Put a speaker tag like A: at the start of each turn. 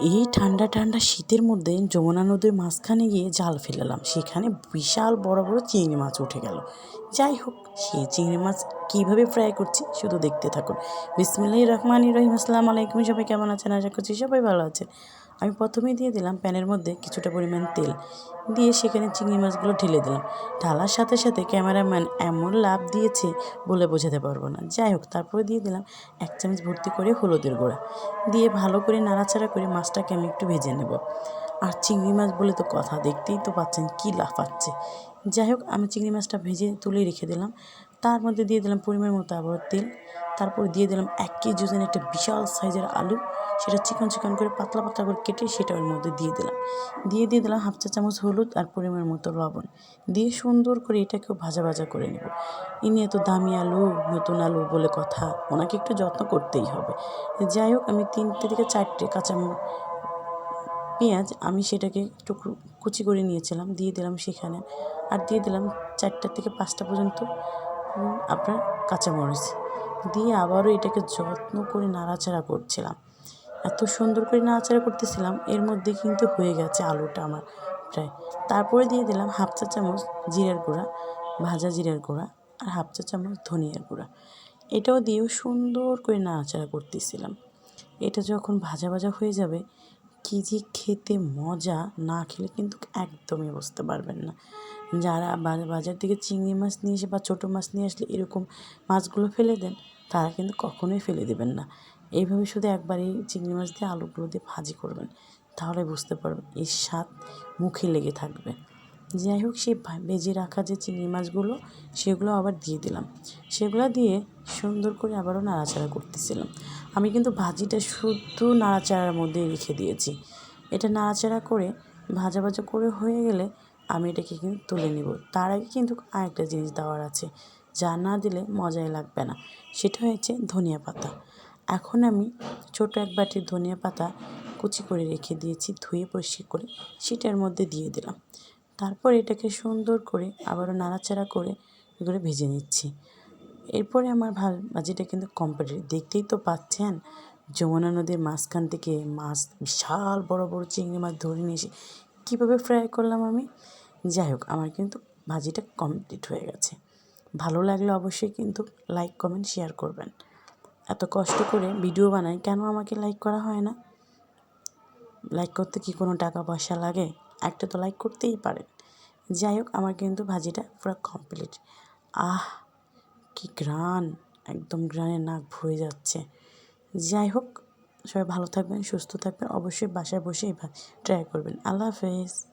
A: এই ঠান্ডা ঠান্ডা শীতের মধ্যে যমুনা নদীর মাঝখানে গিয়ে জাল ফেলালাম। সেখানে বিশাল বড় বড় চিংড়ি মাছ উঠে গেল। যাই হোক সেই চিংড়ি মাছ কীভাবে ফ্রাই করছি শুধু দেখতে থাকুন। বিসমিল্লাহ রহমান রহিম, আসসালামু আলাইকুম। সবাই কেমন আছেন? আশা করছি সবাই ভালো আছেন। আমি প্রথমেই দিয়ে দিলাম প্যানের মধ্যে কিছুটা পরিমাণ তেল। দিয়ে সেখানে চিংড়ি মাছগুলো ঢেলে দিলাম। ঢালার সাথে সাথে ক্যামেরাম্যান এমন লাভ দিয়েছে বলে বোঝাতে পারব না। যাই হোক, তারপরে দিয়ে দিলাম এক চামচ ভর্তি করে হলুদের গুঁড়া। দিয়ে ভালো করে নাড়াচাড়া করে মাছটাকে আমি একটু ভেজে নেব। আর চিংড়ি মাছ বলে তো কথা, দেখতেই তো পাচ্ছেন কী লাফাচ্ছে। যাই হোক, আমি চিংড়ি মাছটা ভেজে তুলে রেখে দিলাম। তার মধ্যে দিয়ে দিলাম পরিমাণ মতো আবার তেল। তারপর দিয়ে দিলাম এক কেজি ওজনের একটা বিশাল সাইজের আলু। সেটা চিকন চিকন করে, পাতলা পাতলা করে কেটে সেটা ওর মধ্যে দিয়ে দিলাম। দিয়ে দিয়ে দিলাম হাফ চা চামচ হলুদ আর পরিমাণ মতো লবণ। দিয়ে সুন্দর করে এটাকেও ভাজা ভাজা করে নেব। ইনি এত দামি আলু, নতুন আলু বলে কথা, ওনাকে একটু যত্ন করতেই হবে। যাই হোক, আমি তিনটে থেকে চারটে কাঁচা পেঁয়াজ আমি সেটাকে একটু কুচি করে নিয়েছিলাম, দিয়ে দিলাম সেখানে। আর দিয়ে দিলাম চারটা থেকে পাঁচটা পর্যন্ত আপনার কাঁচামরিচ। দিয়ে আবারও এটাকে যত্ন করে নাড়াচাড়া করছিলাম। এত সুন্দর করে নাড়াচাড়া করতেছিলাম, এর মধ্যে কিন্তু হয়ে গেছে আলুটা আমার প্রায়। তারপরে দিয়ে দিলাম হাফ চা চামচ জিরার গুঁড়া, ভাজা জিরার গুঁড়া আর হাফ চা চামচ ধনিয়ার গুঁড়া। এটাও দিয়েও সুন্দর করে নাড়াচাড়া করতেছিলাম। এটা যখন ভাজা ভাজা হয়ে যাবে কী যে খেতে মজা না খেলে কিন্তু একদমই বুঝতে পারবেন না। যারা বাজার থেকে চিংড়ি মাছ নিয়ে এসে বা ছোটো মাছ নিয়ে আসলে এরকম মাছগুলো ফেলে দেন, তারা কিন্তু কখনোই ফেলে দেবেন না। এইভাবে শুধু একবার এই চিংড়ি মাছ দিয়ে আলুগুলো দিয়ে ভাজি করবেন, তাহলে বুঝতে পারবেন এর স্বাদ মুখে লেগে থাকবে। যাই হোক, সেই ভেজে রাখা যে চিংড়ি মাছগুলো, সেগুলো আবার দিয়ে দিলাম। সেগুলো দিয়ে সুন্দর করে আবারও নাড়াচাড়া করতেছিলাম। আমি কিন্তু ভাজিটা শুধু নাড়াচাড়ার মধ্যে রেখে দিয়েছি। এটা নাড়াচাড়া করে ভাজা ভাজা করে হয়ে গেলে আমি এটাকে কিন্তু তুলে নেব। তার আগে কিন্তু আরেকটা জিনিস দেওয়ার আছে, যা না দিলে মজাই লাগবে না। সেটা হয়েছে ধনিয়া পাতা। এখন আমি ছোটো এক বাটির ধনিয়া পাতা কুচি করে রেখে দিয়েছি, ধুয়ে পরিষ্কার করে সেটার মধ্যে দিয়ে দিলাম। তারপর এটাকে সুন্দর করে আবারও নাড়াচাড়া করে এগুলো ভেজে নিচ্ছি। এরপরে আমার ভালো ভাজিটা কিন্তু কমপ্লিট দেখতেই তো পাচ্ছেন, যমুনা নদীর মাঝখান থেকে মাছ, বিশাল বড় বড় চিংড়ি মাছ ধরে নিয়ে এসে কীভাবে ফ্রাই করলাম আমি? যাই হোক, আমার কিন্তু ভাজিটা কমপ্লিট হয়ে গেছে। ভালো লাগলে অবশ্যই কিন্তু লাইক কমেন্ট শেয়ার করবেন। এত কষ্ট করে ভিডিও বানাই, কেন আমাকে লাইক করা হয় না? লাইক করতে কি কোনো টাকা পয়সা লাগে? একটা তো লাইক করতেই পারেন। যাই হোক, আমার কিন্তু ভাজিটা পুরো কমপ্লিট আহ! কি গ্রান একদম গ্রানে নাক ভরে যাচ্ছে। যাই হোক, সবাই ভালো থাকবেন, সুস্থ থাকবেন, অবশ্যই বাসায় বসে এবার ট্রাই করবেন। আল্লাহ হাফেজ।